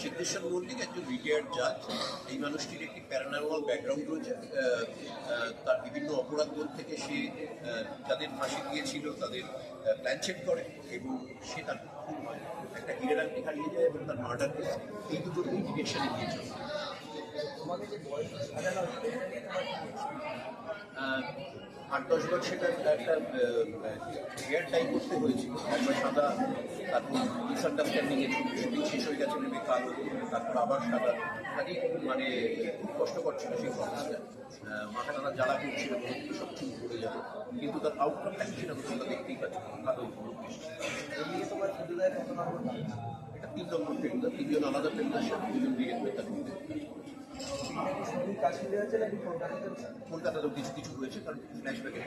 সিদ্ধেশ্বর মল্লিক একজন রিটায়ার্ড জাজ এই মানুষটির একটি প্যারানর্মাল ব্যাকগ্রাউন্ড রয়েছে। তার বিভিন্ন অপরাধবোধ থেকে সে যাদের ফাঁসি দিয়েছিল, তাদের প্ল্যান চেক করে এবং সে তার একটা হিরের আংটি হারিয়ে যায় এবং তার মার্ডার কেস। এই দুটো ডিরেকশনে গিয়েছিল তোমাকে যে বয়স আট দশ বার সেটা একটা হেয়ার টাই করতে হয়েছিল। একবার সাদা তারপর মিসআন্ডারস্ট্যান্ডিং এ শুটিং শেষ হয়ে গেছে নেমে কালো তারপর আবার সাদা। কাজে মানে খুব কষ্টকর ছিল সেই প্রসেসটা মাথা টানা জ্বালা করছিল সব চুপ পড়ে যাবে। কিন্তু তার আউটকামটা কিছুটা হচ্ছে তোমরা দেখতেই পাচ্ছ এদিকে তোমার? এটা তিন নম্বর ফিল্ম তিনজন আলাদা ফিল্ম দুজন ডিরেক্টর তার এটা কি শুধু কাশ্মীরে আছে নাকি কলকাতাতে? কলকাতাতেও কিছু কিছু হয়েছে কারণ ফ্ল্যাশব্যাকে